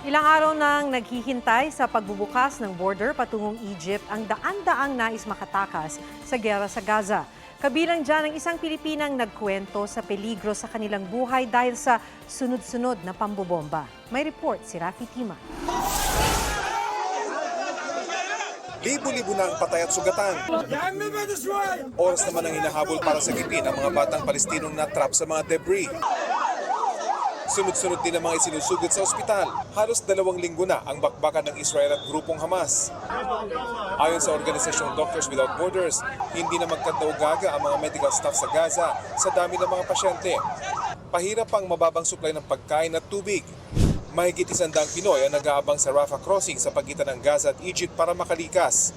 Ilang araw nang naghihintay sa pagbubukas ng border patungong Egypt ang daan-daang nais makatakas sa gera sa Gaza. Kabilang dyan ang isang Pilipinang nagkwento sa peligro sa kanilang buhay dahil sa sunod-sunod na pambobomba. May report si Rafi Tima. Libo-libo na ang patay at sugatan. Oras naman ang hinahabol para sa gipin ang mga batang Palestinong na-trap sa mga debris. Sunod-sunod din ang mga isinusugod sa ospital. Halos dalawang linggo na ang bakbakan ng Israel at grupong Hamas. Ayon sa organisasyong Doctors Without Borders, hindi na magkataugaga ang mga medical staff sa Gaza sa dami ng mga pasyente. Pahirap pang mababang supply ng pagkain at tubig. Mahigit isandang Pinoy ang nag-aabang sa Rafah crossing sa pagitan ng Gaza at Egypt para makalikas.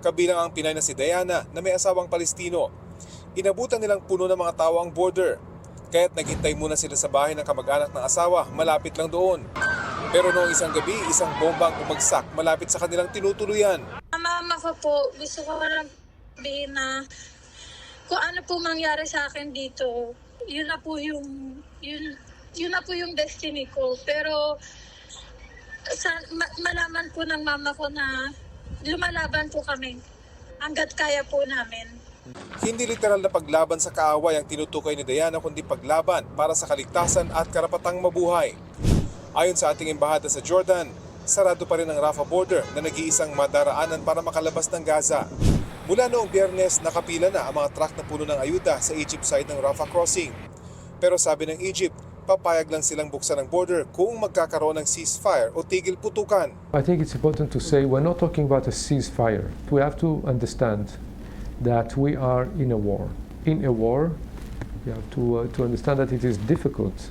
Kabilang ang Pinay na si Diana na may asawang Palestino. Inabutan nilang puno ng mga tao ang border. Kaya't naghintay muna sila sa bahay ng kamag-anak ng asawa malapit lang doon. Pero noong isang gabi, isang bomba ang umagsak malapit sa kanilang tinutuluyan. Mama ko po, gusto ko lang sabihin na kung ano po mangyari sa akin dito, yun na po yung, yun, yun na po yung destiny ko. Pero sa, ma- malaman po ng mama ko na lumalaban po kami hanggat kaya po namin. Hindi literal na paglaban sa kaaway ang tinutukoy ni Diana kundi paglaban para sa kaligtasan at karapatang mabuhay. Ayon sa ating embahada sa Jordan, sarado pa rin ang Rafah border na nag-iisang madaraanan para makalabas ng Gaza. Mula noong biyernes, nakapila na ang mga truck na puno ng ayuda sa Egypt side ng Rafah crossing. Pero sabi ng Egypt, papayag lang silang buksan ang border kung magkakaroon ng ceasefire o tigil putukan. I think it's important to say we're not talking about a ceasefire. We have to understand that we are in a war. In a war, you have to, uh, to understand that it is difficult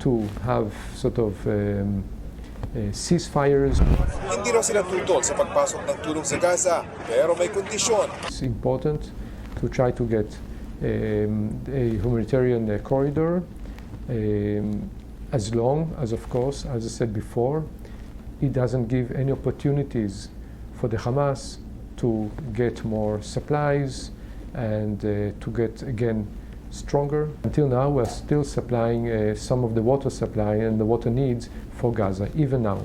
to have sort of um, uh, ceasefires. Hindi raw sila tutol sa pagpasok ng tulong sa Gaza, pero may kondisyon. It's important to try to get um, a humanitarian uh, corridor um, as long as, of course, as I said before, it doesn't give any opportunities for the Hamas to get more supplies and uh, to get again stronger. Until now, we're still supplying uh, some of the water supply and the water needs for Gaza, even now.